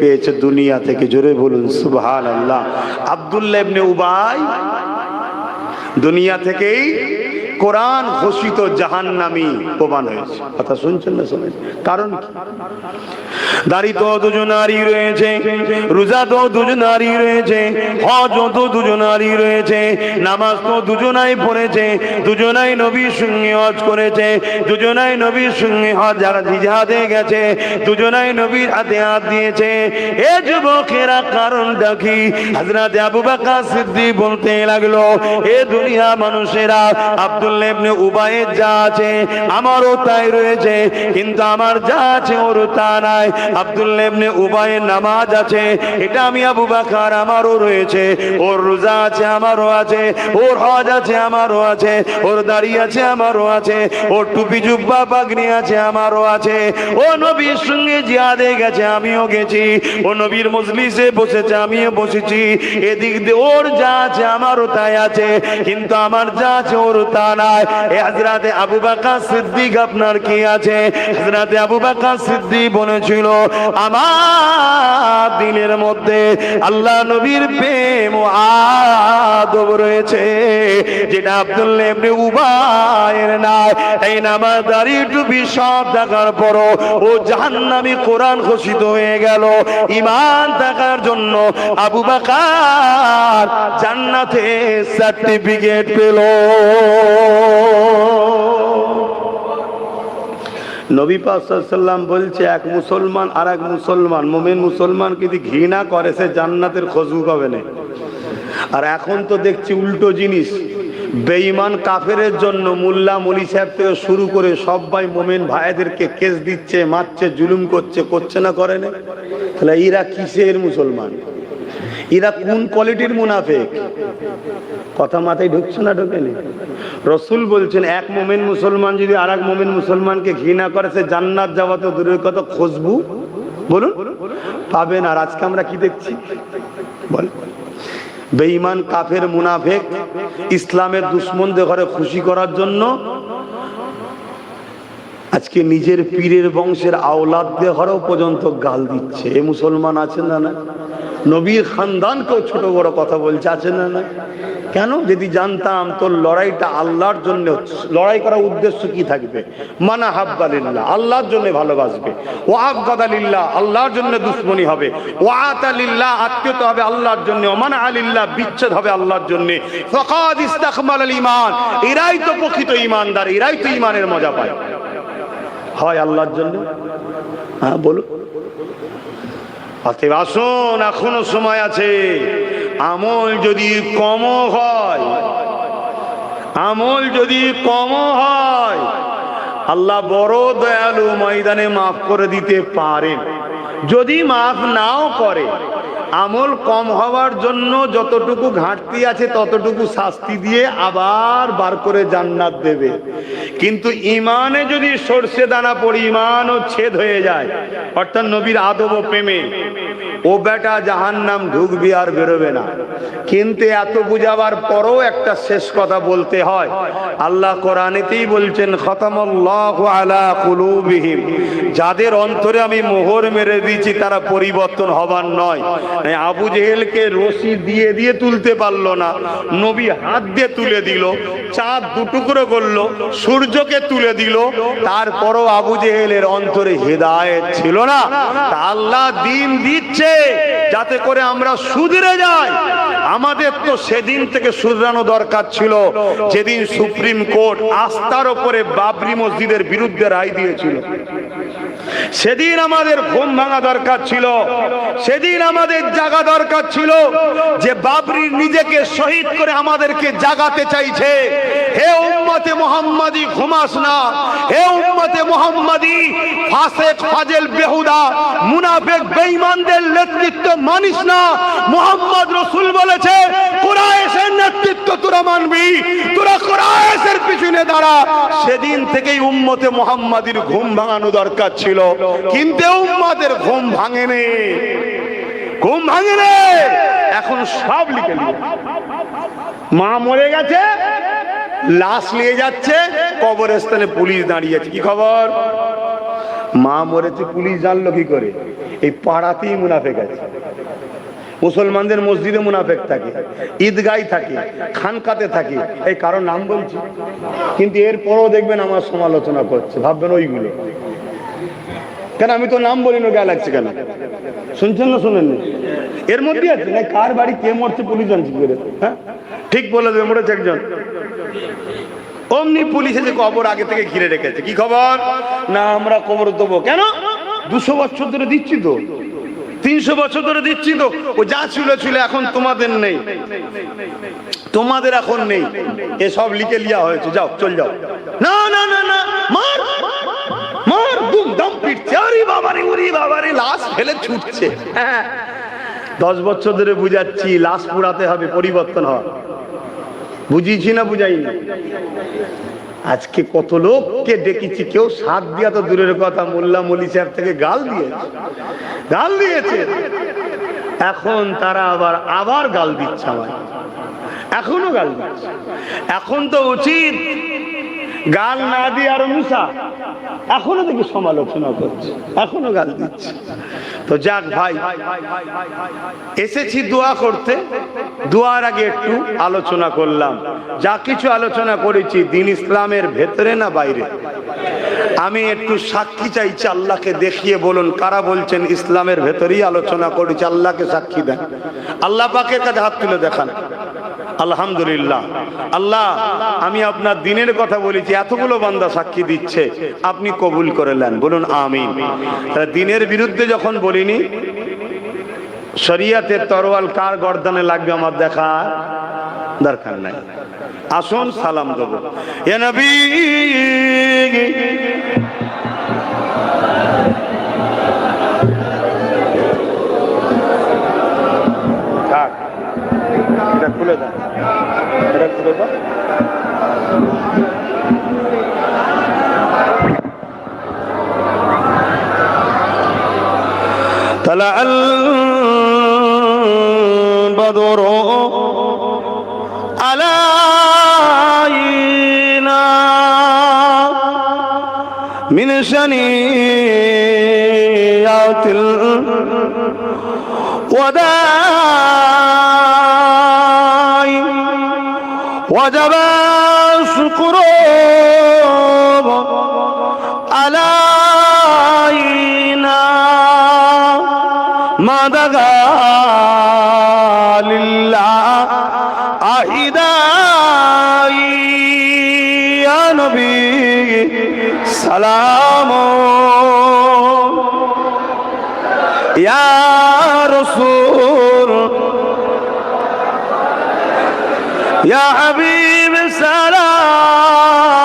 পেয়েছে দুনিয়া থেকে জোরে বলুন সুবহান আল্লাহ আবদুল্লাহ উবাই দুনিয়া থেকেই কোরআন ঘোষিত জাহান্নামী প্রমাণ হয়েছে। কথা শুনছেন না শুনেন কারণ দুজন নারী রয়েছে রোজা তো দুজন নারী রয়েছে হজ তো দুজন নারী রয়েছে নামাজ তো দুজনাই পড়েছে, দুজনাই নবীর সঙ্গে হজ করেছে, দুজনাই নবীর সঙ্গে হজ যারা গেছে, দুজনাই নবীর হাতে হাত দিয়েছে। এ যুবকেরা কারণটা কি হাজরাতে আবু বাকা সিদ্দি বলতে লাগল, এ দুনিয়া মানুষেরা আব্দুল্লাহ ইবনে উবাইয়ের যা আছে, আমারও তাই রয়েছে, কিন্তু আমার যা আছে ওর তা নাই। আব্দুল্লাহ ইবনে উবাইয়ের নামাজ আছে, এটা আমি আবু বাকার আমারও রয়েছে, ওর রোজা আছে আমারও আছে, ওর হজ আছে আমারও আছে, ওর দাড়ি আছে আমারও আছে, ওর টুপি জুব্বা পাগড়ি আছে আমারও আছে, ও নবীর সঙ্গে জিয়াদে গেছে, আমিও গেছি, ও নবীর মজলিসে বসেছে, আমিও বসেছি, এদিক দিয়ে ওর যা আছে আমারও তাই আছে, কিন্তু আমার যা আছে ওর তা নাই। এ হাজরাতে আবু বাকা সিদ্দিক, আপনার কি আছে? আবু সিদ্দিক বলেছিল, আমার দিনের মধ্যে আল্লাহ নবীর প্রেম আদব রয়েছে, যেটা আব্দুল্লাহ ইবনে নাই। এই নামাজ দাড়ি টুপি থাকার পরও ও জাহান্নামী কোরআন ঘোষিত হয়ে গেল। ইমান থাকার জন্য আবু বাকার জান্নাতে সার্টিফিকেট পেল। নবী পাসাল্লাম বলছে, এক মুসলমান আর এক মুসলমান, মোমেন মুসলমান যদি ঘৃণা করে, সে জান্নাতের খুশবু পাবে না। আর এখন তো দেখছি উল্টো জিনিস, বেঈমান কাফেরের জন্য মোল্লা মলি সাহেব থেকে শুরু করে সবাই মোমেন ভাইদেরকে কেস দিচ্ছে, মারছে, জুলুম করছে করছে না, করে না। তাহলে এরা কিসের মুসলমান? এরা কোন কোয়ালিটির মুনাফেক? কথা মাথায় ঢুকছে না, ঢোকেনি। রসুল বলছেন, এক মোমেন মুসলমান যদি আর এক মোমেন মুসলমানকে ঘৃণা করে, সে জান্নাত যাওয়া তো দূরের কথা, খুশবু? বলুন। পাবেন, আর আজকে আমরা কি দেখছি? বল। বেঈমান কাফের মুনাফেক ইসলামের দুশ্মনদের ঘরে খুশি করার জন্য আজকে নিজের পীরের বংশের আওলাদদের ঘরেও পর্যন্ত গাল দিচ্ছে। এ মুসলমান আছেন না না? নবীর খানদানকেও ছোট বড় কথা বলছে, আছে না না কেন? যদি জানতাম তোর লড়াইটা আল্লাহর জন্য, লড়াই করার উদ্দেশ্য কি থাকবে? মানা হাব্বালিল্লাহ, আল্লাহর জন্য ভালোবাসবে। ও আবগাদালিল্লাহ আল্লাহর জন্য দুশ্মনী হবে। ও আতালিল্লাহ, আত্মীয়তা হবে আল্লাহর জন্য। ওমানা আলিল্লাহ, বিচ্ছেদ হবে আল্লাহর জন্য। আল ইমান এরাই তো প্রকৃত ইমানদার এরাই তো ইমানের মজা পায়। হয় আল্লাহর জন্য? হ্যাঁ বলুন। অতএব আসুন, এখনও সময় আছে। আমল যদি কম হয়, আমল যদি কম হয়, আল্লাহ বড় দয়ালু ময়দানে মাফ করে দিতে পারেন। যদি মাফ নাও করে আমল কম হওয়ার জন্য যতটুকু ঘাটতি আছে ততটুকু শাস্তি দিয়ে আবার বার করে জান্নাত দেবে। কিন্তু ইমানে যদি সর্ষে দানা পড়ি ইমানও ছেদ হয়ে যায়, অর্থাৎ নবীর আদব ও প্রেমে ও বেটা জাহান নাম ঢুকবি আর বেরোবে না। কিন্তু এত বুঝাবার পরও একটা শেষ কথা বলতে হয়। আল্লাহ কোরআনেতেই বলছেন, খতামল্লাহু আলা কুলুবিহিম। যাদের অন্তরে আমি মোহর মেরে দিয়েছি, তারা পরিবর্তন হবার নয়। আবু জেহেলকে রশি দিয়ে দিয়ে তুলতে পারল না। নবী হাত দিয়ে তুলে দিল, চাঁদ দুটুকরো করল, সূর্যকে তুলে দিল। তারপরও আবু জেহেলের অন্তরে হেদায়েত ছিল না। আল্লাহ দিন দিচ্ছে যাতে করে আমরা সুধরে যাই। আমাদের তো সেদিন থেকে শুধরানো দরকার ছিল। যেদিন সুপ্রিম কোর্ট আস্থার ওপরে বাবরি মসজিদের বিরুদ্ধে রায় দিয়েছিল। সেদিন আমাদের ঘুম ভাঙা দরকার ছিল। সেদিন আমাদের জাগা দরকার ছিল যে বাবরি নিজেকে শহীদ করে আমাদেরকে জাগাতে চাইছে। হে উম্মতে মোহাম্মদী, ঘুমাস না। হে উম্মতে মোহাম্মদী, ফাসেক, ফাজেল, বেহুদা, মুনাফেক, বেঈমানদের নেতৃত্ব মানিস না। মোহাম্মদ রসুল বলেছে, কুরাইশের নেতৃত্ব তোরা মানবি, তোরা কুরাইশের পিছনে দাঁড়া। সেদিন থেকেই উম্মতে মোহাম্মদীর ঘুম ভাঙানো দরকার ছিল। কিন্তু উম্মাদের ঘুম ভাঙেনি। ঘুম ভাঙেনি। এখন সব লিখে মা মরে গেছে লাশ নিয়ে যাচ্ছে, কবরস্থানে পুলিশ দাঁড়িয়ে আছে। কি খবর? মা মরেছে পুলিশ জানলো কি করে? এই পাড়াতেই মুনাফেক আছে। মুসলমানদের মসজিদে মুনাফেক থাকে ঈদগাই থাকে, খানকাতে থাকে। এই কারও নাম বলছি। কিন্তু এরপরও দেখবেন আমার সমালোচনা করছে, ভাববেন ওইগুলো। কেন আমি তো নাম বলি না, গায়ে লাগছে কেন? শুনছেন না, শুনেননি? এর মধ্যে আছে। না, কার বাড়ি, কে মরছে, পুলিশ জানছে হ্যাঁ? ঠিক বলে দেবে, মরেছে একজন। অমনি পুলিশ এসে কবর আগে থেকে ঘিরে রেখেছে, কি খবর? না, আমরা কবর দেবো। কেন? দুশো বছর ধরে দিচ্ছি তো। তিনশো বছর ধরে দিচ্ছি তো। ও যা ছিল ছিল, এখন তোমাদের নেই। তোমাদের এখন নেই। এসব লিখে লিয়া হয়েছে। যাও, চল যাও। না না না না, মার! মার! দুম, দম পিটছে। আরে বাবারে ওরে বাবারে, লাশ ফেলে ছুটছে। হ্যাঁ দশ বছর ধরে বুঝাচ্ছি, লাশ পুড়াতে হবে, পরিবর্তন হয় বুঝিয়েছি না বুঝাইনি? আজকে কত লোককে ডেকেছি, কেউ সাথ দিয়া তো দূরের কথা মোল্লা মলি সাহেব থেকে গাল দিয়েছে। গাল দিয়েছে। এখন তারা আবার আবার গাল দিচ্ছে আমার এখনও গাল দিচ্ছে। এখন তো উচিত গাল না দিয়ে আর মিশা এখনও দেখি সমালোচনা করছে, এখনও গাল দিচ্ছে। তো যাক ভাই, এসেছি দোয়া করতে, দোয়ার আগে একটু আলোচনা করলাম। যা কিছু আলোচনা করেছি, দিন ইসলামের ভেতরে না বাইরে? আমি একটু সাক্ষী চাইছি আল্লাহকে দেখিয়ে বলুন, কারা বলছেন ইসলামের ভেতরেই আলোচনা করেছি, আল্লাহকে সাক্ষী দেন। আল্লাহ পাকের কাছে হাত তুলে দেখান। আলহামদুলিল্লাহ। আল্লাহ, আমি আপনার দিনের কথা বলেছি, এতগুলো বান্দা সাক্ষী দিচ্ছে, আপনি কবুল করে নেন, বলুন তাহলে দিনের বিরুদ্ধে যখন বলিনি, শরিয়াতের তরোয়াল কার গর্দানে লাগবে আমার দেখা দরকার নাই। আসুন সালাম দেবো। এ খুলে দাও এটা খুলে দাও طلع البدر علينا من شنيات الوداع وجب الشكر علينا ما دغى لله أهداي يا نبي سلام يا رسول يا حبيب السلام